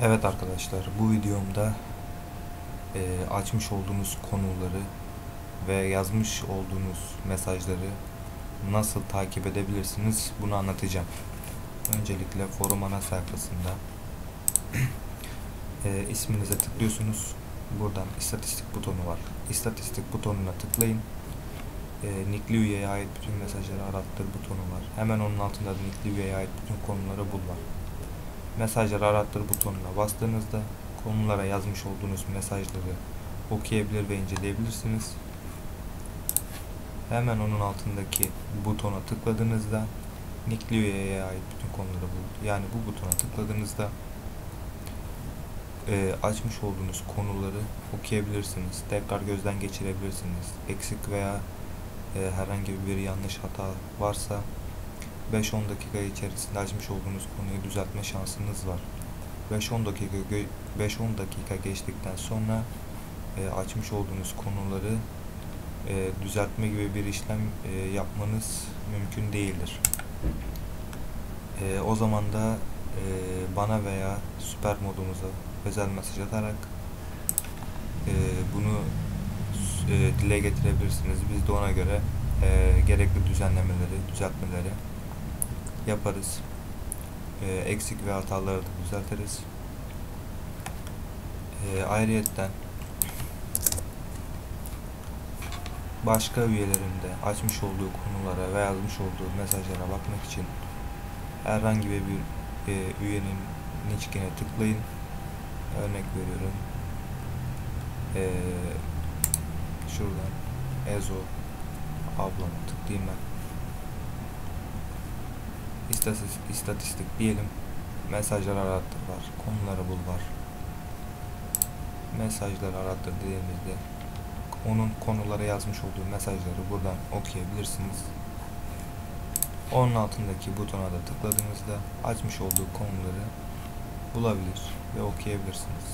Evet arkadaşlar bu videomda e, açmış olduğunuz konuları ve yazmış olduğunuz mesajları nasıl takip edebilirsiniz bunu anlatacağım. Öncelikle forum ana sayfasında e, isminize tıklıyorsunuz. Buradan istatistik butonu var. İstatistik butonuna tıklayın. E, Nickli üyeye ait bütün mesajları arattır butonu var. Hemen onun altında da Nickli üyeye ait bütün konuları bul var. Mesajları arattır butonuna bastığınızda konulara yazmış olduğunuz mesajları okuyabilir ve inceleyebilirsiniz. Hemen onun altındaki butona tıkladığınızda Nickli üyeye ait bütün konuları bul. Yani bu butona tıkladığınızda e, açmış olduğunuz konuları okuyabilirsiniz. Tekrar gözden geçirebilirsiniz. Eksik veya e, herhangi bir yanlış hata varsa 5-10 dakika içerisinde açmış olduğunuz konuyu düzeltme şansınız var. 5-10 dakika 5-10 dakika geçtikten sonra e, açmış olduğunuz konuları e, düzeltme gibi bir işlem e, yapmanız mümkün değildir. E, o zaman da e, bana veya süper modumuza özel mesaj atarak e, bunu e, dile getirebilirsiniz. Biz de ona göre e, gerekli düzenlemeleri, düzeltmeleri yaparız. E, eksik ve hataları da düzeltiriz. E, ayrıyetten başka üyelerinde açmış olduğu konulara ve yazmış olduğu mesajlara bakmak için herhangi bir e, üyenin nickine tıklayın. Örnek veriyorum. E, şuradan Ezo ablama tıklayayım ben. İstatistik, istatistik diyelim. Mesajlar arattır var. Konuları bul var. Mesajlar arattır dediğimizde onun konulara yazmış olduğu mesajları buradan okuyabilirsiniz. Onun altındaki butona da tıkladığınızda açmış olduğu konuları bulabilir ve okuyabilirsiniz.